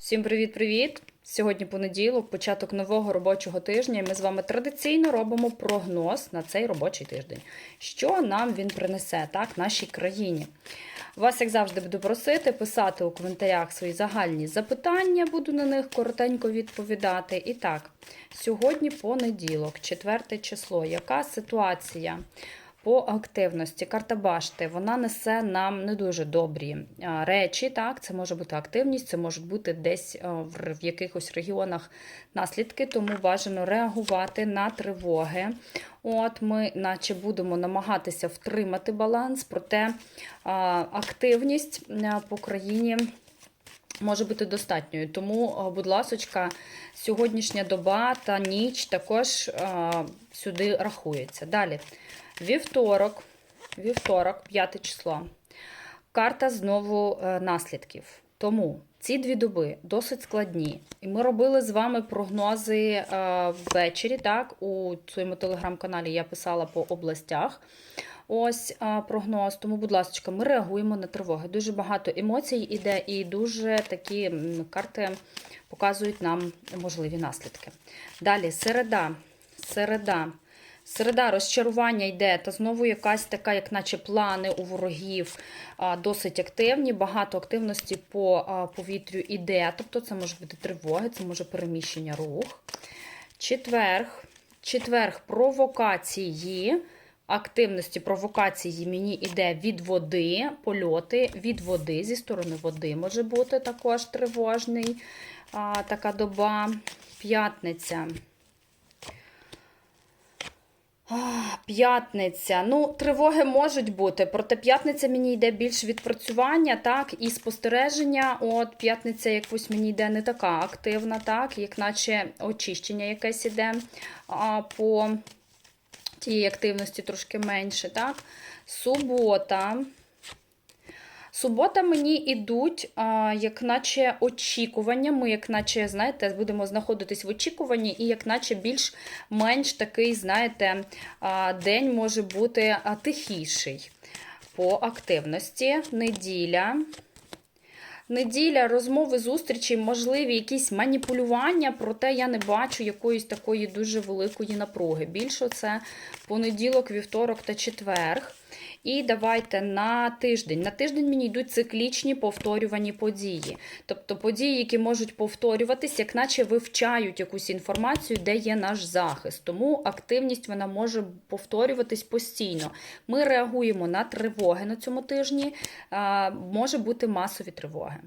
Всім привіт-привіт! Сьогодні понеділок, початок нового робочого тижня. і Ми з вами традиційно робимо прогноз на цей робочий тиждень. Що нам він принесе так, нашій країні? Вас, як завжди, буду просити писати у коментарях свої загальні запитання, буду на них коротенько відповідати. І так, сьогодні понеділок, 4 число. Яка ситуація? По активності карта башти вона несе нам не дуже добрі речі. Так, це може бути активність, це можуть бути десь в, якихось регіонах наслідки, тому бажано реагувати на тривоги. От ми, наче, будемо намагатися втримати баланс, проте активність по країні. Може бути достатньою, тому, будь ласочка, сьогоднішня доба та ніч також а, сюди рахується. Далі. Вівторок, вівторок, 5 число. Карта знову е, наслідків. Тому ці дві доби досить складні. І ми робили з вами прогнози е, ввечері. Так, у своєму телеграм-каналі я писала по областях. Ось а, прогноз. Тому, будь ласка, ми реагуємо на тривоги. Дуже багато емоцій іде, і дуже такі карти показують нам можливі наслідки. Далі, середа. Середа. Середа розчарування йде, та знову якась така, як наче плани у ворогів досить активні. Багато активності по повітрю іде. Тобто це може бути тривоги, це може переміщення рух. Четверг. Четверг провокації. Активності провокації мені йде від води, польоти від води, зі сторони води може бути також тривожний. А, така доба. П'ятниця. П'ятниця. Ну, тривоги можуть бути, проте п'ятниця мені йде більш відпрацювання, так, і спостереження. От п'ятниця якось мені йде не така активна, так, як наче очищення якесь іде а, по тієї активності трошки менше, так. Субота. Субота мені йдуть, а, як наче очікування. Ми, як наче, знаєте, будемо знаходитись в очікуванні, і як наче більш-менш такий, знаєте, а, день може бути тихіший по активності. Неділя. Неділя, розмови, зустрічі, можливі якісь маніпулювання, проте я не бачу якоїсь такої дуже великої напруги. Більше це понеділок, вівторок та четверг. І давайте на тиждень. На тиждень мені йдуть циклічні повторювані події. Тобто події, які можуть повторюватись, як наче вивчають якусь інформацію, де є наш захист. Тому активність вона може повторюватись постійно. Ми реагуємо на тривоги на цьому тижні, може бути масові тривоги.